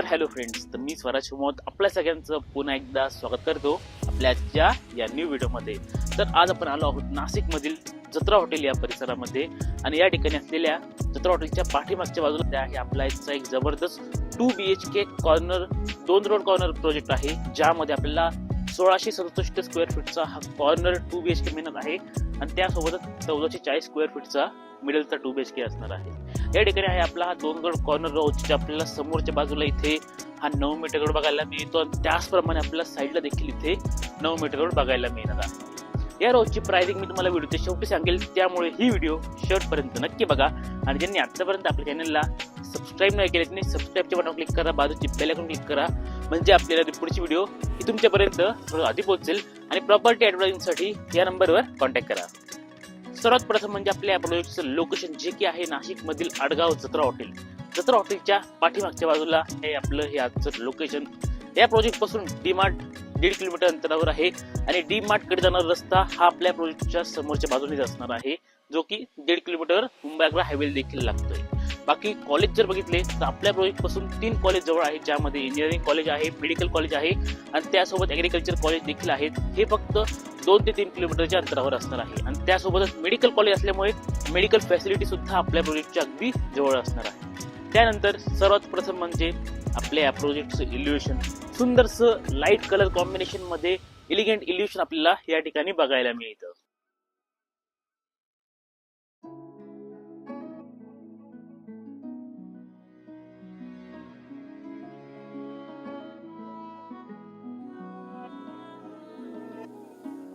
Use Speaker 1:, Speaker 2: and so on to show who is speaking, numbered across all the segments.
Speaker 1: तर hello friends तर मी स्वराज मोहत आपल्या सगळ्यांचं पुन्हा एकदा स्वागत करतो आपल्या आजच्या या न्यू व्हिडिओमध्ये तर आज आपण आलो आहोत नाशिकमधील जत्रा हॉटेल या परिसरामध्ये आणि या ठिकाणी असलेल्या जत्रा हॉटेलच्या पाठीमागच्या बाजूला त्या आहे आपला एक जबरदस्त two B H K corner दोन रोड कॉर्नर प्रोजेक्ट आहे ज्यामध्ये आपल्याला सोळाशे सदुसष्ट स्क्वेअर फीटचा हा corner two B H K मिळणार आहे. आणि त्यासोबतच चौदाशे चाळीस स्क्वेअर फीटचा मिडलचा टू बी एच के असणार आहे. या ठिकाणी आहे आपला हा दोन गड कॉर्नर रोड आपल्याला समोरच्या बाजूला इथे हा नऊ मीटर गड बघायला मिळतो. आणि त्याचप्रमाणे आपल्याला साईडला देखील इथे नऊ मीटर गड बघायला मिळणार आहे. या रोजची प्राइसिंग मी तुम्हाला व्हिडिओच्या शेवटी सांगेल. त्यामुळे ही व्हिडिओ शेवटपर्यंत नक्की बघा. आणि ज्यांनी आतापर्यंत आपल्या चॅनलला सबस्क्राईब नाही केले त्यांनी सबस्क्राईबच्या बटन क्लिक करा. बाजूची बेल आयकॉन क्लिक करा. म्हणजे आपल्याला पुढची व्हिडिओ ही तुमच्यापर्यंत थोडं आधी पोहोचेल. आणि प्रॉपर्टी ॲडव्हर्टाईजसाठी या नंबरवर कॉन्टॅक्ट करा. सर्वात प्रथम म्हणजे आपल्या प्रोजेक्टचं लोकेशन जे की आहे नाशिकमधील आडगाव जत्रा हॉटेल जत्रा हॉटेलच्या पाठीमागच्या बाजूला हे आपलं हे आजचं लोकेशन या प्रोजेक्टपासून डिमार्ट दीड किलोमीटर अंतरावर आहे आणि डी मार्टकडे जाणारा रस्ता हा आपल्या प्रोजेक्टच्या समोरच्या बाजूनेच असणार आहे जो की दीड किलोमीटर मुंबई आग्रा हायवे देखील लागतोय. बाकी कॉलेज जर बघितले तर आपल्या प्रोजेक्टपासून तीन कॉलेज जवळ आहेत ज्यामध्ये इंजिनिअरिंग कॉलेज आहे मेडिकल कॉलेज आहे आणि त्यासोबत ॲग्रिकल्चर कॉलेज देखील आहेत. हे फक्त दोन ते तीन किलोमीटरच्या अंतरावर असणार आहे. आणि त्यासोबतच मेडिकल कॉलेज असल्यामुळे मेडिकल फॅसिलिटी सुद्धा आपल्या प्रोजेक्टच्या अगदी जवळ असणार आहे. त्यानंतर सर्वात प्रथम म्हणजे आपल्या या प्रोजेक्टचं इल्युएशन सुंदरसं लाइट कलर कॉम्बिनेशनमध्ये इलिगंट इल्युशन आपल्याला या ठिकाणी बघायला मिळतं.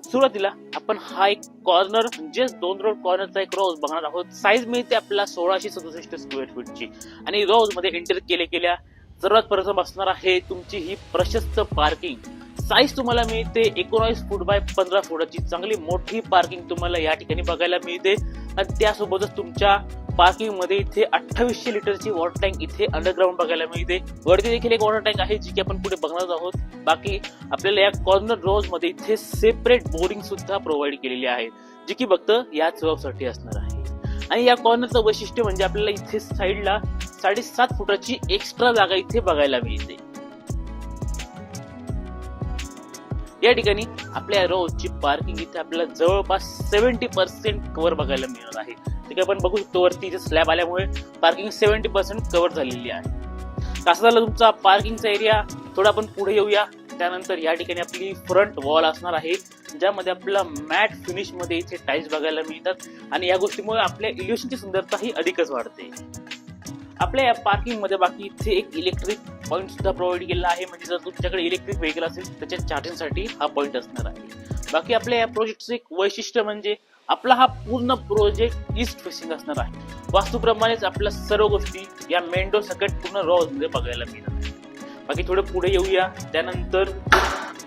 Speaker 1: सुरुवातीला आपण हा एक कॉर्नर म्हणजेच दोन रोड कॉर्नरचा एक रोज बघणार आहोत. साईज मिळते आपल्याला सोळाशे सदुसष्ट स्क्वेअर फीटची आणि रोजमध्ये एंटर केले गेल्या सर्वात प्रथम असणार आहे तुमची ही प्रशस्त पार्किंग साईज तुम्हाला मिळते एकोणावीस फूट बाय पंधरा फुटाची चांगली मोठी पार्किंग तुम्हाला या ठिकाणी बघायला मिळते. आणि त्यासोबतच तुमच्या पार्किंगमध्ये इथे अठ्ठावीसशे लिटरची वॉटर टँक इथे अंडरग्राऊंड बघायला मिळते. वरती देखील एक वॉटर टँक आहे जी की आपण पुढे बघणार आहोत. बाकी आपल्याला या कॉर्नर रोजमध्ये इथे सेपरेट बोरिंग सुद्धा प्रोव्हाइड केलेली आहे जी की फक्त याच साठी असणार आहे. आणि या कॉर्नरचं वैशिष्ट्य म्हणजे आपल्याला इथे साईडला साडेसात फुटाची एक्स्ट्रा जागा इथे बघायला मिळते. या ठिकाणी आपल्या रोजची पार्किंग इथे आपल्याला जवळपास सेव्हन्टी पर्सेंट कव्हर बघायला मिळणार आहे. तिकडे आपण बघू शकतो वरती इथे स्लॅब आल्यामुळे पार्किंग सेव्हन्टी पर्सेंट कव्हर झालेली आहे. कसं झालं तुमचा पार्किंगचा एरिया थोडा आपण पुढे येऊया. त्यानंतर या ठिकाणी आपली फ्रंट वॉल असणार आहे. ज्यामध्ये आपल्याला मॅट फिनिशमध्ये इथे टाईल्स बघायला मिळतात. आणि या गोष्टीमुळे आपल्या इल्युशनची सुंदरता ही अधिकच वाढते. आपल्या या पार्किंगमध्ये बाकी इथे एक इलेक्ट्रिक पॉईंट सुद्धा प्रोव्हाइड केलेला आहे. म्हणजे जर तुमच्याकडे इलेक्ट्रिक व्हेकल असेल त्याच्या चार्जिंगसाठी हा पॉईंट असणार आहे. बाकी आपल्या या प्रोजेक्टचं एक वैशिष्ट्य म्हणजे आपला हा पूर्ण प्रोजेक्ट ईस्ट फेसिंग असणार आहे. वास्तूप्रमाणेच आपल्या सर्व गोष्टी या मेंडो सकट पूर्ण रॉजमध्ये बघायला मिळणार बाकी थोडं पुढे येऊया. त्यानंतर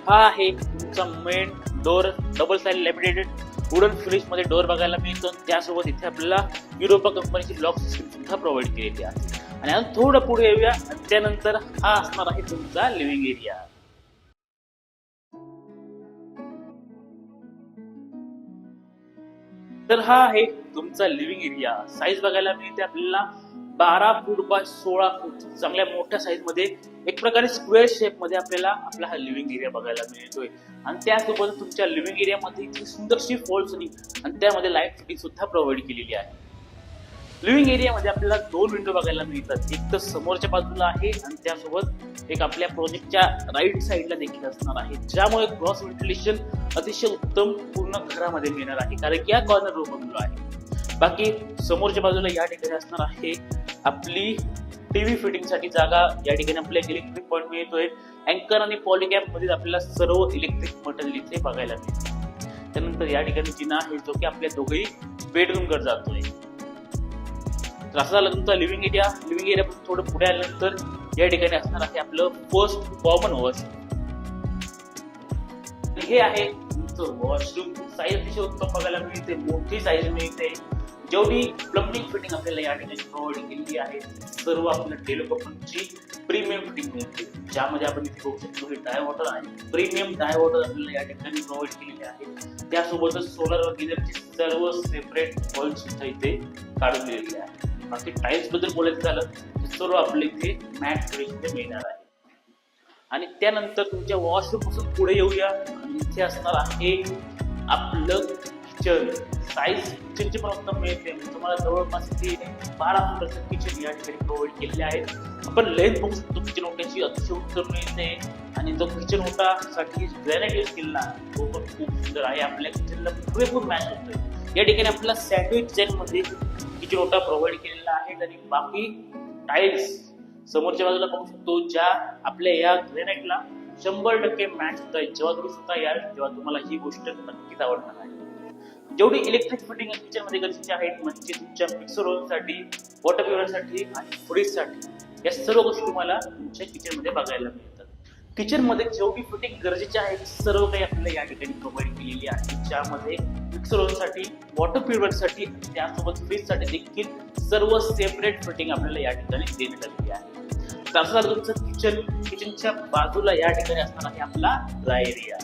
Speaker 1: हा आहे तुमचा main door double side laminated wooden फिनिशमध्ये door बघायला मिळतो. त्यासोबत इथे आपल्याला युरोपा कंपनीची लॉक सिस्टीम सुद्धा प्रोव्हाइड केलेली आहे. आणि अजून थोडं पुढे येऊया. त्यानंतर हा असणार आहे तुमचा लिव्हिंग एरिया तर हा आहे तुमचा लिव्हिंग एरिया साईज बघायला मिळते आपल्याला बारा फूट बाय सोळा फूट चांगल्या मोठ्या साईजमध्ये एक प्रकारे स्क्वेअर शेपमध्ये आपल्याला आपला हा लिव्हिंग एरिया बघायला मिळतोय. आणि त्यासोबत तुमच्या लिव्हिंग एरियामध्ये सुंदरशी फॉल आणि त्यामध्ये लाइट फिटिंग सुद्धा प्रोव्हाइड केलेली आहे. लिव्हिंग एरियामध्ये आपल्याला दोन विंडो बघायला मिळतात. एक तर समोरच्या बाजूला आहे आणि त्यासोबत एक आपल्या प्रोजेक्टच्या राईट साईडला देखील असणार आहे. ज्यामुळे क्रॉस व्हेंटिलेशन अतिशय उत्तम पूर्ण घरामध्ये मिळणार आहे. कारण की या कॉर्नर रूम बनलो आहे. बाकी समोरच्या बाजूला या ठिकाणी असणार आहे आपली टीव्ही फिटिंगसाठी जागा. या ठिकाणी आपल्याला इलेक्ट्रिक पॉईंट मिळतोय. अँकर आणि पॉलिकॅपमध्ये आपल्याला सर्व इलेक्ट्रिक मटेरियल इथे बघायला मिळतं त्यानंतर या ठिकाणी जिना आहे जो की आपल्या दोघेही बेडरूमकडे जातोय. कसं असं झालं तुमचा लिव्हिंग एरिया लिव्हिंग एरिया थोडं पुढे आल्यानंतर या ठिकाणी असणार आहे आपलं फर्स्ट कॉमन वॉश हे आहे तुमचं वॉशरूम साईज अतिशय उत्तम बघायला मिळते मोठी साईज मिळते. जेवढी प्लंबिंग फिटिंग आपल्याला या ठिकाणी प्रोव्हाइड केलेली आहे सर्व आपल्या टेलो प्रीमियम फिटिंग मिळते. ज्यामध्ये आपण इथे बघू शकतो की डाय वॉटर आहे प्रीमियम डाय वॉटर आपल्याला या ठिकाणी प्रोव्हाइड केलेली आहे. त्यासोबतच सोलर व सर्व सेपरेट बल्ब सुद्धा इथे काढून दिलेले आहे बाकी टाईल्सबद्दल बोलायचं झालं तर सर्व आपले इथे मॅट फिनिशमध्ये मिळणार आहे. आणि त्यानंतर तुमच्या वॉशरूमपासून पुढे येऊया. इथे असणार आहे आपलं किचन साईज किचनची पण उत्तम मिळते. तुम्हाला जवळपास इथे बारा फुटाचं किचन या ठिकाणी प्रोव्हाइड केलेले आहे आपण लेंथ बघू शकतो. किचन ओट्याची अतिशय उत्तम मिळते. आणि जो किचन ओटासाठी ग्रॅनाइट यूज केलेला तो पण खूप सुंदर आहे. आपल्या किचनला पुरेपूर मॅच होतोय. या ठिकाणी आपल्याला सँडविच डिझाईन मध्ये प्रोव्हाइड केलेला आहे आणि बाकी टाईल्स समोरच्या बाजूला पाहू शकतो ज्या आपल्या या ग्रेनाइटला शंभर टक्के मॅच होत आहे जेव्हा तुम्ही स्वतः याल तेव्हा तुम्हाला ही गोष्ट नक्कीच आवडणार आहे. जेवढी इलेक्ट्रिक फिटिंग किचनमध्ये गरजेची आहेत म्हणजे तुमच्या मिक्सर ओव्हनसाठी वॉटर प्युअरसाठी आणि फ्रीजसाठी या सर्व गोष्टी तुम्हाला तुमच्या किचनमध्ये बघायला मिळतात. किचनमध्ये जेवढी फिटिंग गरजेची आहे सर्व काही आपल्याला या ठिकाणी प्रोव्हाइड केलेली आहे. ज्यामध्ये मिक्सर वॉटर प्युअरसाठी त्यासोबत फ्रीजसाठी देखील सर्व सेपरेट फिटिंग आपल्याला या ठिकाणी देण्यात आलेली आहे. तर तुमचं किचन किचनच्या बाजूला या ठिकाणी असणार आहे आपला ड्राय एरिया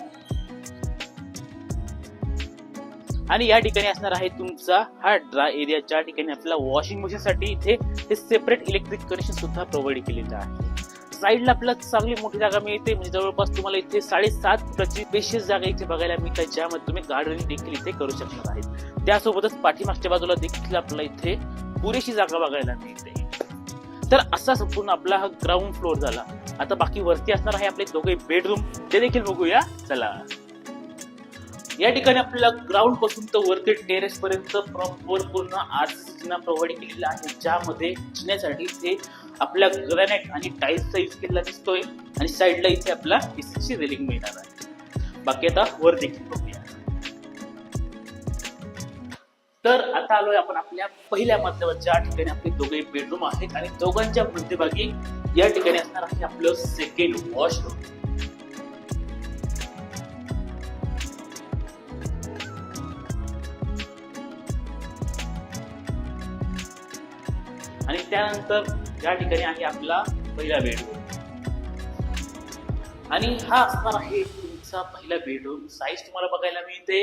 Speaker 1: आणि या ठिकाणी असणार आहे तुमचा हा ड्राय एरिया ज्या ठिकाणी आपल्याला वॉशिंग मशीन साठी इथे हे सेपरेट इलेक्ट्रिक कनेक्शन सुद्धा प्रोव्हाइड केलेलं आहे. साईडला आपल्याला चांगली मोठी जागा मिळते. म्हणजे जवळपास तुम्हाला इथे साडेसात प्रति बेशीस जागा इथे बघायला मिळतात. ज्यामध्ये तुम्ही गार्डनिंग देखील इथे करू शकणार आहेत. त्यासोबतच पाठीमागच्या बाजूला देखील आपल्याला इथे पुरेशी जागा बघायला मिळते. तर असा संपूर्ण आपला हा ग्राउंड फ्लोअर झाला. आता बाकी वरती असणार आहे आपले दोघे बेडरूम ते देखील बघूया. चला. या ठिकाणी आपल्याला ग्राउंडपासून तर वरती टेरेस पर्यंत प्रॉपर पूर्ण आर्चना प्रोव्हाइड केलेला आहे ज्यामध्ये जिण्यासाठी इथे आपल्या ग्रॅनाइट आणि टाईल्सचा यूज केलेला दिसतोय आणि साईडला इथे आपला एसीची रेलिंग मिळणार आहे. बाकी आता वर देखील बघूया. तर आता आलोय आपण आपल्या पहिल्या मजल्यावर ज्या ठिकाणी आपले दोघे बेडरूम आहेत आणि दोघांच्या मध्यभागी या ठिकाणी असणार आहे आपलं सेकंड वॉशरूम त्यानंतर या ठिकाणी आहे आपला पहिला बेडरूम आणि हा असणार आहे तुमचा पहिला बेडरूम साईज तुम्हाला बघायला मिळते.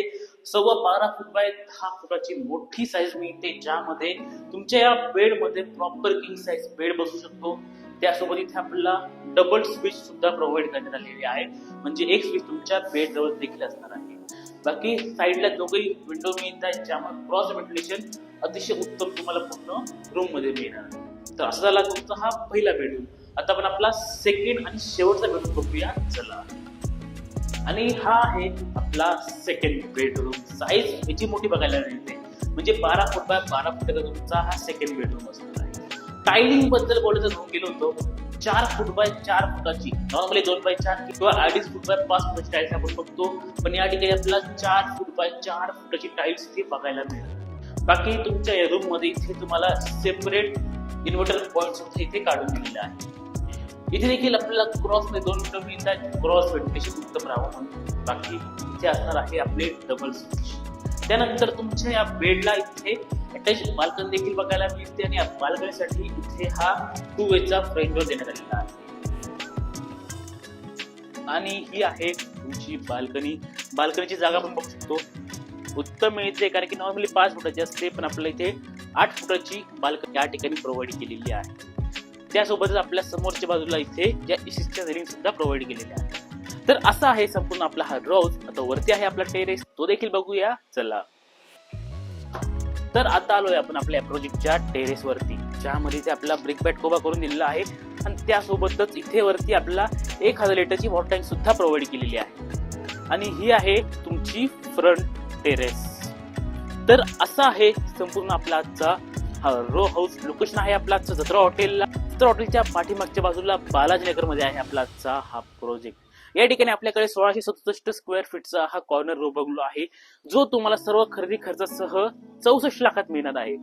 Speaker 1: सव्वा बारा फूट बाय दहा फुटाची मोठी साईज मिळते ज्यामध्ये तुमच्या या बेडमध्ये प्रॉपर किंग साईज बेड बसू शकतो. त्यासोबत इथे आपल्याला डबल स्विच सुद्धा प्रोव्हाइड करण्यात आलेली आहे. म्हणजे एक स्विच तुमच्या बेड जवळ देखील असणार आहे. बाकी साईडला दोघही विंडो मिळत आहेत ज्यामुळे क्रॉस व्हेंटिलेशन अतिशय उत्तम तुम्हाला पूर्ण रूममध्ये मिळणार तर असं झाला तुमचा हा पहिला बेडरूम आता आपण आपला सेकंड आणि शेवटचा बेडरूम बघूया. चला. आणि हा आहे आपला सेकंड बेडरूम साईज याची मोठी बघायला मिळते. म्हणजे बारा फूट बाय बारा फुटाचा तुमचा हा सेकंड बेडरूम असणार आहे. टायलिंगबद्दल बोलायचं होऊन गेलो होतो. चार फूट बाय चार फुटाची. नॉर्मली दोन बाय चार किंवा अडीच फूट बाय पाच फुटाची टाईल्स आपण बघतो. पण या ठिकाणी आपल्याला चार फूट बाय चार फुटाची टाईल्स इथे बघायला मिळेल. बाकी तुमच्या या रूममध्ये इथे तुम्हाला सेपरेट इन्व्हर्टर पॉईंट सुद्धा इथे काढून दिलेले आहे इथे देखील आपल्याला क्रॉसमध्ये दोन मिनिटं मिळतात क्रॉस व्हेंटिलेशन उत्तम राहावं म्हणून. बाकी इथे असणार आहे आपले डबल स्विच त्यानंतर तुमच्या या बेडला इथे अटॅच बाल्कन देखील बघायला मिळते आणि या बाल्कनीसाठी इथे हा टू वेचा फ्रेम देण्यात आलेला आहे. आणि ही आहे तुमची बाल्कनी. बाल्कनीची जागा आपण बघू शकतो. उत्तम मिळते कारण की नॉर्मली पाच फुटाची असते पण आपल्याला इथे आठ फुटाची बाल्कनी या ठिकाणी प्रोव्हाइड केलेली आहे. त्यासोबतच आपल्या समोरच्या बाजूला इथे या इसिसच्या रेलिंग सुद्धा प्रोव्हाइड केलेल्या आहेत. तर असा आहे संपूर्ण आपला हा रोज आता वरती आहे आपला टेरेस तो देखील बघूया. चला. तर आता आलोय आपण आपल्या प्रोजेक्टच्या टेरेसवरती ज्यामध्ये ते आपला ब्रिक बॅट कोबा करून दिलेला आहे. आणि त्यासोबतच इथे वरती आपला एक हजार लिटरची वॉटर टँक सुद्धा प्रोव्हाइड केलेली आहे. आणि ही आहे तुमची फ्रंट टेरेस तर असा आहे संपूर्ण आपला आजचा हा रो हाऊस लोकेशन आहे आपला आजचा जत्रा हॉटेलला जत्रा हॉटेलच्या पाठीमागच्या बाजूला बालाजीनगरमध्ये आहे आपला आजचा हा प्रोजेक्ट या ठिकाणी आपल्याकडे सोळाशे सदुसष्ट स्क्वेअर फीटचा हा कॉर्नर रो बंगलो आहे जो तुम्हाला सर्व खरेदी खर्चासह चौसष्ट लाखात मिळणार आहे.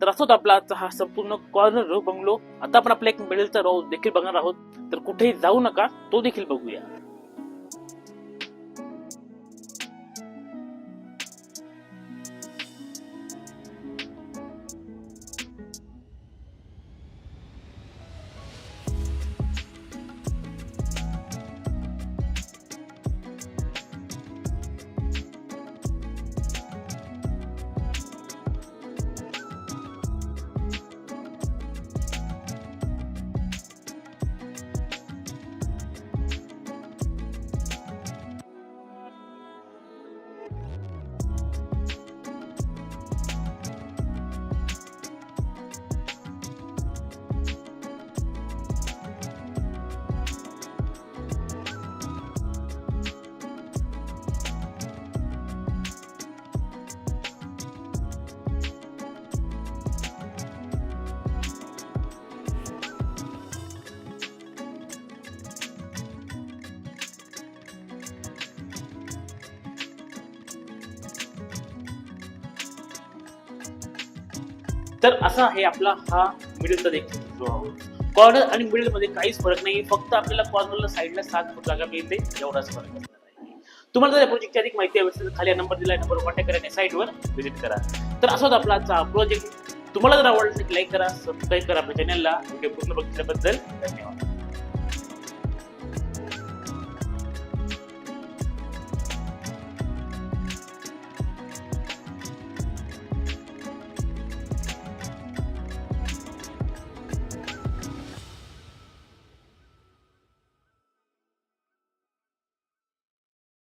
Speaker 1: तर असोच आपला आजचा हा संपूर्ण कॉर्नर रो बंगलो. आता आपण आपला एक मिडलचा रो देखील बघणार आहोत. तर कुठेही जाऊ नका तो देखील बघूया. तर असा आहे आपला हा मिडलचा देखील कॉर्नर आणि मिडलमध्ये काहीच फरक नाही फक्त आपल्याला कॉर्नरला साईडला सात फूट जागा मिळते. एवढाच फरक असणार तुम्हाला जर या प्रोजेक्टची अधिक माहिती हवी असेल तर खाली नंबर दिला नंबर कॉन्टॅक्ट करा आणि साईटवर व्हिजिट करा. तर असा होता आपला आजचा प्रोजेक्ट तुम्हाला जर आवडला तर लाईक करा सबस्क्राईब करा आपल्या चॅनलला व्हिडिओ पूर्ण बघितल्याबद्दल धन्यवाद.